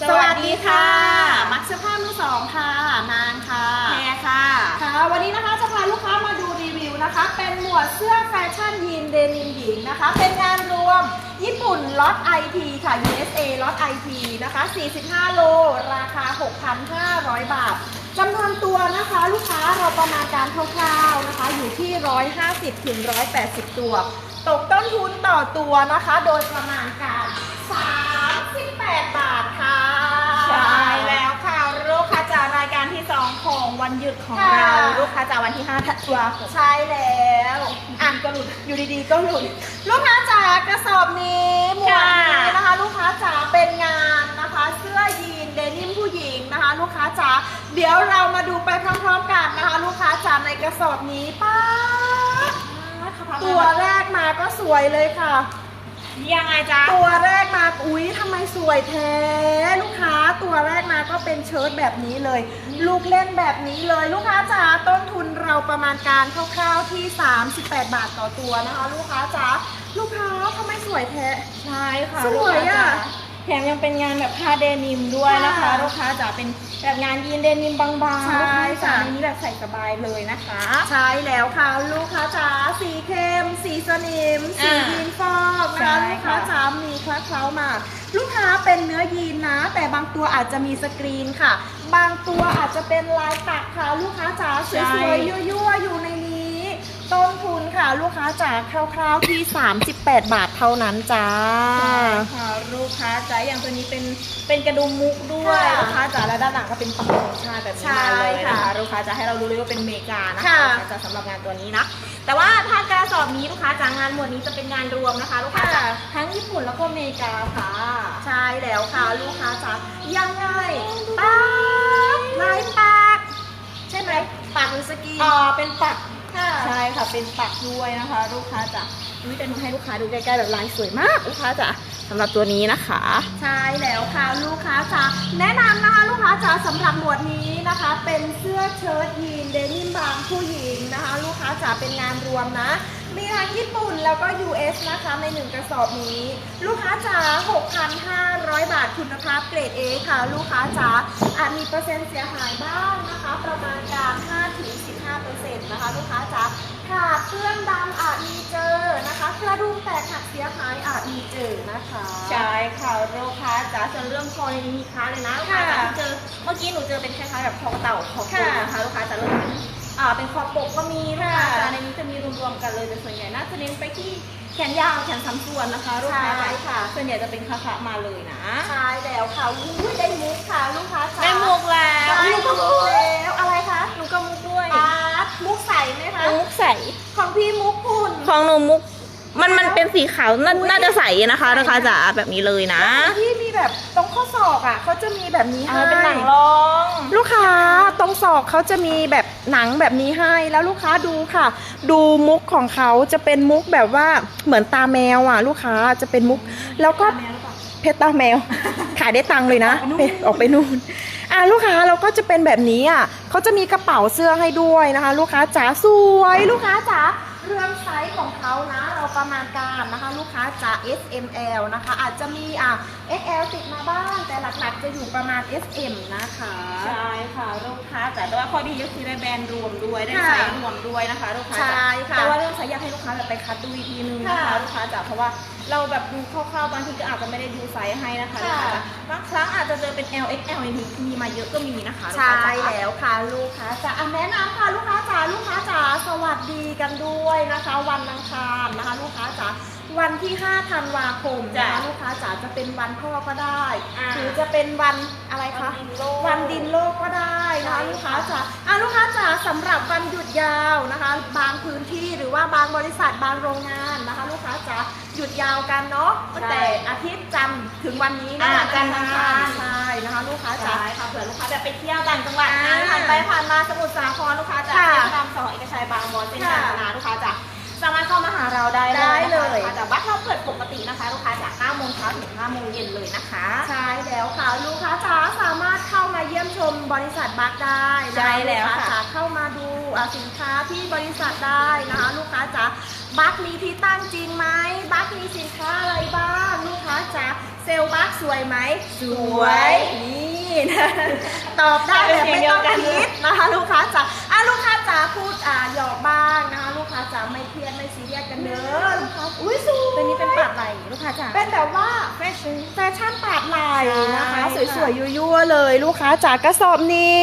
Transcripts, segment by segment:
สวัสดีค่ะ มักเสื้อผ้ามือสองค่ะ นางค่ะแพรค่ะ ค่ะ วันนี้นะคะจะพาลูกค้ามาดูรีวิวนะคะ เป็นหมวดเสื้อแฟชั่นยีนเดนิมหญิงนะคะ เป็นงานรวมญี่ปุ่นล็อต IT ค่ะ USA ล็อต IT นะคะ 45 โล ราคา 6,500 บาทจำนวนตัวนะคะลูกค้าเราประมาณการคร่าวๆนะคะ อยู่ที่ 150ถึง180 ตัว ตกต้นทุนต่อตัวนะคะ โดยประมาณการ แล้วค่ะลูกค้าจากรายการที่ 2 ของวันหยุดของค่ะเราลูกค้าจากวันที่5ธันวาคมใช่แล้วอะก็หลุดอยู่ดีๆก็หลุด ลูกค้าจ๋ากระสอบนี้หมวดนี้นะคะ ลูกค้าจ๋าเป็นงานนะคะ เสื้อยีนเดนิมผู้หญิงนะคะ ลูกค้าจ๋าเดี๋ยวเรามาดูไปพร้อมๆกันนะคะ ลูกค้าจ๋าในกระสอบนี้ป้าดตัวแรกมาก็สวยเลยค่ะ ยังไงจ๊ะ ตัวแรกมา อุ๊ยทำไมสวยแท้ ลูกค้าตัวแรกมาก็เป็นเชิ้ตแบบนี้เลย ลูกเล่นแบบนี้เลย ลูกค้าจ๋าต้นทุนเราประมาณการคร่าวๆที่ 38 บาทต่อตัวนะคะ ลูกค้าจ๋าลูกค้าทำไมสวยแท้ ใช่ค่ะสวยอะลูกค้าจ๋า แถมยังเป็นงานแบบผ้าเดนิมด้วยนะคะ ค่ะลูกค้าจ๋าเป็นแบบงานยีนเดนิมบางๆใช่ลูกค้าจ๋าค่ะในนี้แบบใส่สบายเลยนะคะ ใช่แล้วค่ะลูกค้าจ๋าสีเข้ม สีสนิม สีอ่ายีนฟอกนะคะใช่ลูกค้าค่ะจ๋ามีคลักเคล้ามา ลูกค้าเป็นเนื้อยีนนะ แต่บางตัวอาจจะมีสกรีนค่ะ บางตัวอาจจะเป็นลายปักค่ะ ลูกค้าจ๋าสวยๆยั่วๆอยู่ในนี้ ต้นทุนค่ะลูกค้าจ๋าคร่าวๆที่ 38 บาทเท่านั้นจ้า ใช่ค่ะลูกค้าจ๋าอย่างตัวนี้เป็นเป็นกระดุมมุกด้วยค่ะลูกค้าจ๋าและด้านหลังก็เป็นปักธงชาติแบบนี้มาเลยใช่นะค่ะคะลูกค้าจะให้เรารู้เลยว่าเป็นอเมริกานะคะค่ะ ลูกค้าจ๋าสำหรับงานตัวนี้นะแต่ว่าถ้ากระสอบนี้ลูกค้าจ๋างานหมวดนี้จะเป็นงานรวมนะคะลูกค้าจ๋าทั้งญี่ปุ่นแล้วก็อเมริกาค่ะ ใช่แล้วค่ะ ลูกค้าจ๋ายังไงปักลายปักใช่ไหมปักหรือสกรีนอ่าเป็นปัก ค่ะ ใช่ค่ะเป็นปักด้วยนะคะ ลูกค้าจ๋านี่จะหนูให้ลูกค้าดูใกล้ๆแบบลายสวยมากลูกค้าจ๋าสำหรับตัวนี้นะคะ ใช่แล้วค่ะลูกค้าจ๋าแนะนำนะคะลูกค้าจ๋าสำหรับหมวดนี้นะคะ เป็นเสื้อเชิ้ตยีนเดนิมบางผู้หญิงนะคะ ลูกค้าจ๋าเป็นงานรวมนะมีทั้งญี่ปุ่นแล้วก็ US นะคะในหนึ่งกระสอบนี้ ลูกค้าจ๋า6,500บาท คุณภาพเกรด A ค่ะ ลูกค้าจ๋าอาจมีเปอร์เซ็นต์เสียหายบ้างนะคะ ประมาณการ 5-15%นะคะลูกค้าจ๋าขาดเปื้อนดำอาจมีเจอนะคะกระดุมแตกหักเสียหายอาจมีเจอนะคะ ใช่ค่ะลูกค้าจ๋าส่วนเรื่องคอในนี้มีค้าเลยนะลูกค้าจ๋าค่ะที่เจอเมื่อกี้หนูเจอเป็นคล้ายๆแบบคอเต่าคอปูค่ะนะคะลูกค้าจ๋าเรื่อง อ่าเป็นคอปกก็มีลูกค้าค่ะจ๋าในนี้จะมีรวมๆกันเลยแต่ส่วนใหญ่น่าจะเน้นไปที่แขนยาวแขนสามส่วนนะคะลูกค้าใช่ค่ะ ส่วนใหญ่จะเป็นคาคะมาเลยนะใช่แล้วค่ะอุ้ยได้มุกค่ะลูกค้าจ๋าได้หมวกแล้วได้มุกแล้วอะไรคะหนูก็มุกด้วยปาร์ตมุกใสไหมคะ มุกใสของพี่มุกคุณ ของหนูมุก มันแล้วมันเป็นสีขาวน่าอุ๊ย น่าจะใสนะคะลูกค้าจ๋าแบบนี้เลยนะพี่มีแบบตรงข้อศอกอะเขาจะมีแบบนี้อ่าให้ เป็นหนังรอง ลูกค้าตรงศอกเขาจะมีแบบ หนังแบบนี้ให้แล้วลูกค้าดูค่ะ ดูมุกของเขาจะเป็นมุกแบบว่าเหมือนตาแมวอะ ลูกค้าจะเป็นมุก แล้วก็เพชรตาแมว ขายได้ตังค์เลยนะไปออกไปนู่นอะลูกค้าเราก็จะเป็นแบบนี้อะเขาจะมีกระเป๋าเสื้อให้ด้วยนะคะ ลูกค้าจ๋าสวย ลูกค้าจ๋า เรื่องไซส์ของเขานะ เราประมาณการนะคะ ลูกค้าจ๋า S M L นะคะ อาจจะมีอะ X L ติดมาบ้าง แต่หลักๆจะอยู่ประมาณ S M นะคะ ใช่ค่ะลูกค้าจ๋าแต่ว่าข้อดีก็คือได้แบรนด์รวมด้วยได้ค่ะไซส์รวมด้วยนะคะลูกค้าจ๋าใช่ค่ะแต่ว่าเรื่องไซส์อยากให้ลูกค้าแบบไปคัดดูอีกทีนึงนะคะค่ะลูกค้าจ๋าเพราะว่า เราแบบดูคร่าวๆบางทีก็อาจจะไม่ได้ดูไซส์ให้นะคะค่ะ ลูกค้าจ๋าบางครั้งอาจจะเจอเป็น L X L มีมีมาเยอะก็มีนะคะลูกใช่ค้าจ๋า แล้วค่ะลูกค้าจ๋าอะแนะนำค่ะลูกค้าจ๋าลูกค้าจ๋าสวัสดีกันด้วยนะคะ วันอังคารนะคะ ลูกค้าจ๋า วันที่5ธันวาคมนะคะจ้ะลูกค้าจ๋าจะเป็นวันพ่อก็ได้อ่าหรือจะเป็นวันอะไรคะวันดินโลกวันดินโลกก็ได้นะคะใช่ลูกค้าจ๋าอะลูกค้าจ๋าสำหรับวันหยุดยาวนะคะ บางพื้นที่หรือว่าบางบริษัทบางโรงงานนะคะ ลูกค้าจ๋าหยุดยาวกันเนาะตั้งแต่อาทิตย์จันทร์ถึงวันนี้นะอ่าคะจันทร์อังคาร ใช่นะคะ ลูกค้าจ๋า ใช่ค่ะเผื่อลูกค้าแบบไปเที่ยวต่างจังหวัดอ่านะผ่านไปผ่านมาสมุทรสาครลูกค้าจ๋าค่ะเส้นรามสองเอกชัยบางบอนเส้นค่ะกาญจนาลูกค้าจ๋าสามารถเข้ามาหาเราได้ได้เลยน ตินะคะลูกค้าจาก9โมงเช้าถึง5โมงเย็นเลยนะคะ ใช่แล้วค่ะลูกค้าจ๋าสามารถเข้ามาเยี่ยมชมบริษัทบัคได้นะคะใช่แล้วลูกค้าค่ะจ๋าเข้ามาดูอะสินค้าที่บริษัทได้นะคะลูกค้าจ๋าบัคมีที่ตั้งจริงไหมบัคมีสินค้าอะไรบ้าง ลูกค้าจ๋าเซลล์มาร์กสวยไหมสวยนี่นะตอบได้แบบไม่ต้องคิดนะคะ ลูกค้าจ๋าอะ ลูกค้าจ๋าพูดอ่าหยอกบ้างนะคะ ลูกค้าจ๋าไม่เครียดไม่ซีเรียสกันเด้อลูกค้าอุ้ยสวยตัวนี้เป็นปาดไหลลูกค้าจ๋าเป็นแบบว่าแฟชั่นแฟชั่นปาดไหลนะคะ ใช่ค่ะ สวยๆยั่วๆเลย ลูกค้าจ๋ากระสอบนี้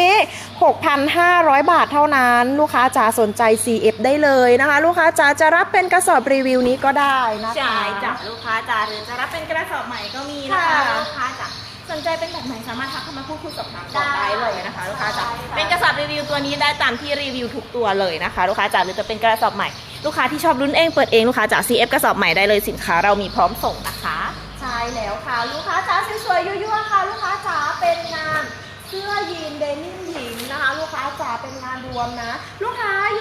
6,500 บาทเท่านั้น ลูกค้าจ๋าสนใจ CF ได้เลยนะคะ ลูกค้าจ๋าจะรับเป็นกระสอบรีวิวนี้ก็ได้นะคะ จ่ายจากลูกค้าจ๋าหรือจะรับเป็นกระสอบใหม่ก็มีนะคะค่ะ ลูกค้าจ๋า สนใจเป็นแบบไหนสามารถทักเข้ามาพูดคุยสอบถามก่อนได้ได้เลยนะคะลูกค้าจ๋าใช่ค่ะเป็นกระสอบรีวิวตัวนี้ได้ตามที่รีวิวทุกตัวเลยนะคะลูกค้าจ๋าหรือจะเป็นกระสอบใหม่ ลูกค้าที่ชอบรุ่นเองเปิดเองลูกค้าจ๋า CF กระสอบใหม่ได้เลยสินค้าเรามีพร้อมส่งนะคะใช่แล้วค่ะ ลูกค้าจ๋าสวยๆยั่วๆค่ะ ลูกค้าจ๋าเป็นงานเสื้อยีนเดนิมหญิงนะคะ ลูกค้าจ๋าเป็นงานรวมนะ ลูกค้าอยู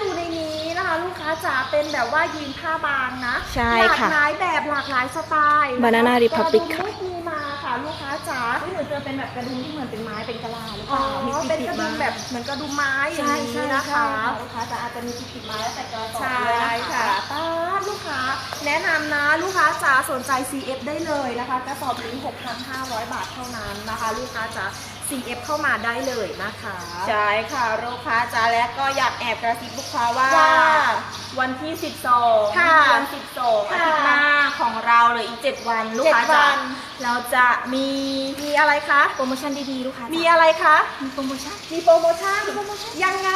่ในนี้นะ คะลูกค้าจ๋าเป็นแบบว่ายีนผ้าบางนะใช่หลากค่ะหลายแบบหลากหลายสไตล์ะคะ Banana Republic กระดุมลูกมีมาค่ะลูกค้าจ๋าอุ๊ยหนูเจอเป็นแบบกระดุมที่เหมือนเป็นไม้เป็นกะลาหรือเปอ๋อล่ามีเป็นติดกระๆดุมามแบบเหมือนกระดุมไม้อย่างใช่นี้ใช่นะนะคะ คะลูกค้าจะอาจจะมีติดๆมาแล้วแต่กระสอบใช่ด้วยนค่ะป้าดลูกค้า แนะนำนะลูกค้าจ๋าสนใจ CF ได้เลยนะคะกระสอบนี้6,500 บาทเท่านั้นนะคะ ลูกค้าจ๋า CF เข้ามาได้เลยนะคะ ใช่ค่ะลูกค้าจ้าและก็อยากแอบกระซิบลูกค้าว่า ว่าวันที่ 12ค่ะเดือน12อาทิตย์หน้าของเราเหลยอีก 7 วันลูกค้าเจ็ดวัจ๋าน เราจะมีมีอะไรคะ โปรโมชั่นดีๆลูกค้ามีมีอะไรคะมีโปรโมชั่น มีโปรโมชั่น ยังไง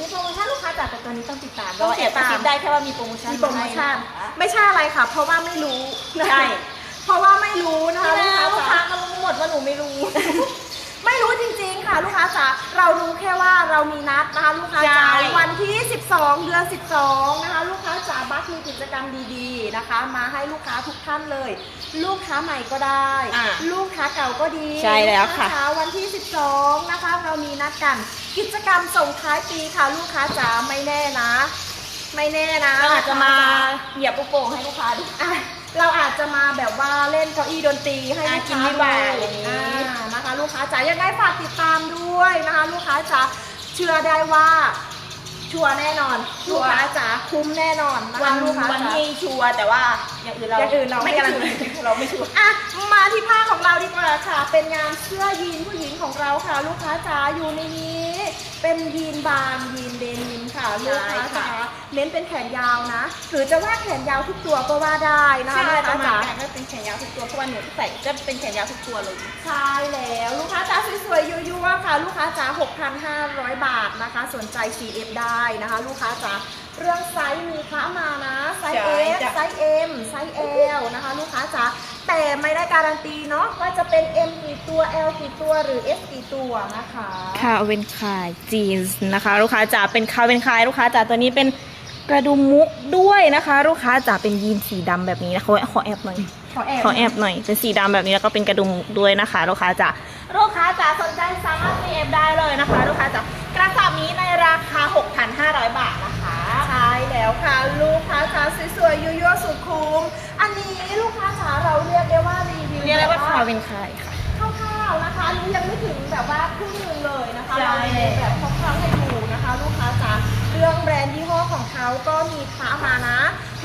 มีโปรโมชั่นลูกค้าจ๋าแต่ตัวนี้ต้องติดตามต้เราองติแอดบกระตามซิบได้แค่ว่ามีโปรโมชั่นมีโปรโมชั่นให้นะคะ ไม่ใช่อะไรค่ะ เพราะว่าไม่รู้นะใช่ เพราะว่าไม่รู้นะคะแล้วลูลูกกค้าค้าจ๋าก็รู้หมดว่าหนูไม่รู้ ไม่รู้จริงๆค่ะลูกค้าจ๋าเรารู้แค่ว่าเรามีนัดนะคะลูกค้าจ๋าใช่ วันที่ 12 เดือน 12 นะคะ ลูกค้าจ๋าบัคมีกิจกรรมดีๆนะคะ มาให้ลูกค้าทุกท่านเลย ลูกค้าใหม่ก็ได้ อะลูกค้าเก่าก็ดีใช่แล้วค่ะ ลูกาจ๋าวันที่ 12 นะคะ เรามีนัดกัน กิจกรรมส่งท้ายปีค่ะลูกค้าจ๋าไม่แน่นะ ไม่แน่นะเราอาจจะมาลูกค้จ๋เหยียบลูกโป่งให้ลูกค้าดูอะเราอาจจะมาแบบว่าเล่นเก้าอี้ดนตรีให้อะลูกกินค้าวิวาดูอย่างนี้อ่านะคะ ลูกค้าจ๋ายังไงฝากติดตามด้วยนะคะ ลูกค้าจ๋าเชื่อได้ว่าชัวร์แน่นอนชัลูวกร์ค้าจ๋าคุ้มแน่นอนนะคะวันลูกค้าวันจ๋าที่ชัวร์แต่ว่าอย่างอื่นเราอย่างอื่นเราไม่ไม่การันชัวร์ตีเราไม่ชัวร์อะมาที่ผ้าของเราดีกว่า ค่ะเป็นงานเสื้อยีนผู้หญิงของเราค่ะ ลูกค้าจ๋าอยู่ในนี้ เป็นยีนบางยีนเดนิมค่ะลูกค้าจ๋าเน้นเป็นแขนยาวนะหรือจะว่าแขนยาวทุกตัวก็ว่าได้นะคะใช่ลูกปค้าระมาจ๋าณนั้นก็เป็นแขนยาวทุกตัวเพราะว่าหนูที่ใส่ก็เป็นแขนยาวทุกตัวเลยใช่แล้วลูกค้าจ๋าสวยๆยั่วๆค่ะ ลูกค้าจ๋า6,500 บาทนะคะ สนใจ CF ได้นะคะ ลูกค้าจ๋าเรื่องไซส์มีค้ามานะไซส์ใช่ S จ้ะไซส์ M ไซส์ L นะคะ ลูกค้าจ๋า แต่ไม่ได้การันตีเนาะว่าจะเป็น M กี่ตัว L กี่ตัวหรือ S กี่ตัวนะคะค่ะเป็นคายจีนส์นะคะ ลูกค้าจ๋าเป็นคาเป็นคายลูกค้าจ๋าตัวนี้เป็นกระดุมมุกด้วยนะคะ ลูกค้าจ๋าเป็นยีนสีดำแบบนี้นะขอขอแอบหน่อยขอแอบขอแอบหน่อยเป็นสีดำแบบนี้แล้วก็เป็นกระดุมมุกด้วยนะคะ ลูกค้าจ๋าลูกค้าจ๋าสนใจสามารถซีเอฟได้เลยนะคะ ลูกค้าจ๋ากระสอบนี้ในราคา 6,500 บาทนะคะใช่แล้วค่ะ ลูกค้าจ๋าสวยๆยั่วๆสุดคุ้มอั นนี้ลูกค้าจ๋าเราเรียกได้ว่ารีวิวเรียกได้ว่าแบบคาเป็นคายค่ะ คร่าวๆนะคะอันนี้ยังไม่ถึงแบบว่าครึ่งหนึงเลยนะคะใช่ เรามีแบบคร่าวๆให้ดูนะคะ ลูกค้าจ๋าเรื่องแบรนด์ยี่ห้อของเขาก็มีค้ามานะ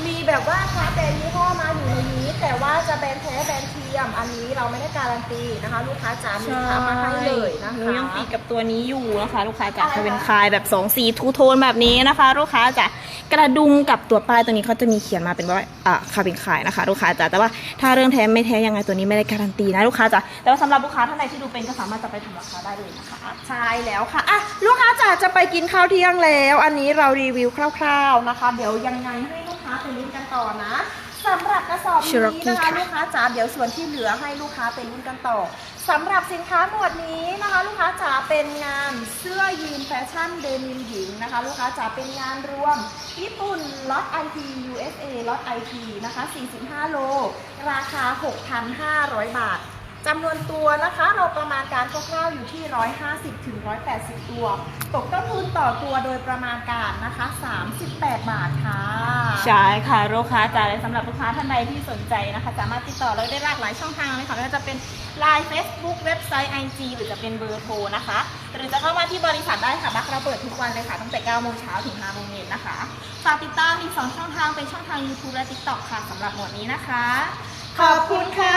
มีแบบว่าค้าแบรนด์ยี่ห้อมาอยู่ในนี้ แต่ว่าจะแบรนด์แท้แบรนด์เทียม อันนี้เราไม่ได้การันตีนะคะ ลูกค้าจ๋ามีค้ามาให้เลยนะหนูคะยังติดกับตัวนี้อยู่นะคะ ลูกค้าจ๋าอะไรคะจะเป็นคายแบบสองสีทูโทนแบบนี้นะคะ ลูกค้าจ๋ากระดุมกับตัวป้ายตัวนี้เขาจะมีเขียนมาเป็นว่าอ่าคาเป็นคายนะคะ ลูกค้าจ๋าแต่ว่าถ้าเรื่องแท้ไม่แท้ยังไงตัวนี้ไม่ได้การันตีนะลูกค้าจ๋าแต่ว่าสำหรับลูกค้าท่านใดที่ดูเป็นก็สามารถจะไปทำราคาได้เลยนะคะใช่แล้วค่ะอะลูกค้าจ๋าจะไปกินข้าวเที่ยงแล้ว อันนี้เรารีวิวคร่าว ๆนะคะ เดี๋ยวยังไงให้ลูกค้า ไปลุ้นกันต่อนะสำหรับกระสอบนี้ Cherokee นะคะค่ะลูกค้าจ๋าเดี๋ยวส่วนที่เหลือให้ลูกค้าไปลุ้นกันต่อสำหรับสินค้าหมวดนี้นะคะ ลูกค้าจ๋าเป็นงานเสื้อยีนแฟชั่นเดนิมหญิงนะคะ ลูกค้าจ๋าเป็นงานรวม ญี่ปุ่นล็อต IT USA ล็อต IT นะคะ 45 โล ราคา 6,500 บาทจำนวนตัวนะคะ เราประมาณการคร่าวๆอยู่ที่ 150ถึง180 ตัว ตกต้นทุนต่อตัวโดยประมาณการนะคะ 38 บาทค่ะ ใช่ค่ะลูกค้าจ๋าและสำหรับลูกค้าท่านใดที่สนใจนะคะ สามารถติดต่อเราได้หลากหลายช่องทางเลยค่ะไม่ว่าจะเป็น Line Facebook เว็บไซต์ IG หรือจะเป็นเบอร์โทรนะคะ หรือจะเข้ามาที่บริษัทได้ค่ะบักเราเปิดทุกวันเลยค่ะ ตั้งแต่9โมงเช้าถึง5โมงเย็นนะคะ ฝากติดตามอีก 2 ช่องทางเป็นช่องทาง YouTube และ TikTok ค่ะสำหรับหมวดนี้นะคะ ขอบคุณค่ะ